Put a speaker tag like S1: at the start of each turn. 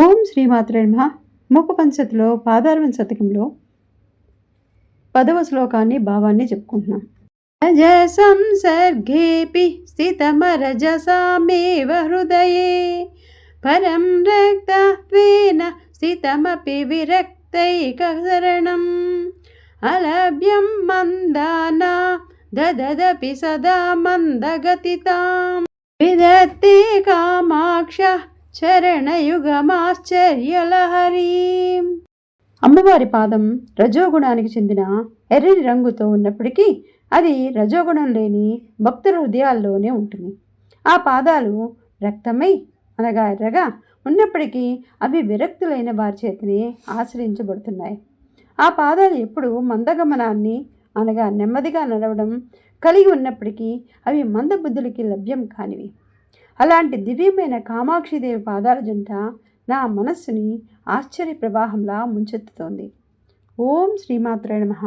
S1: ఓం శ్రీమాత్రే నమ. ముఖపంచతిలో పాదారవన్ శతకంలో పదవ శ్లోకాన్ని భావాన్ని చెప్పుకుంటున్నాం. రజ సంసర్గేపి స్థితమరజసామేవ హృదయే పరం రక్తత్వేన స్థితమపి విరక్తైకశరణం. అలభ్యం మందానా దదదపి సదా మందగతితాం. విదత్తే కామాక్ష చరణయుగమాశ్చర్యలహరీం. అమ్మవారి పాదం రజోగుణానికి చెందిన ఎర్రని రంగుతో ఉన్నప్పటికీ అది రజోగుణం లేని భక్తుల హృదయాల్లోనే ఉంటుంది. ఆ పాదాలు రక్తమై అనగా ఎర్రగా ఉన్నప్పటికీ అవి విరక్తులైన వారి చేతిని ఆశ్రయించబడుతున్నాయి. ఆ పాదాలు ఎప్పుడు మందగమనాన్ని అనగా నెమ్మదిగా నడవడం కలిగి ఉన్నప్పటికీ అవి మందబుద్ధులకి లభ్యం కానివి. అలాంటి దివ్యమైన కామాక్షిదేవి పాదాల జంట నా మనస్సుని ఆశ్చర్య ప్రవాహంలా ముంచెత్తుతోంది. ఓం శ్రీమాత్రే నమః.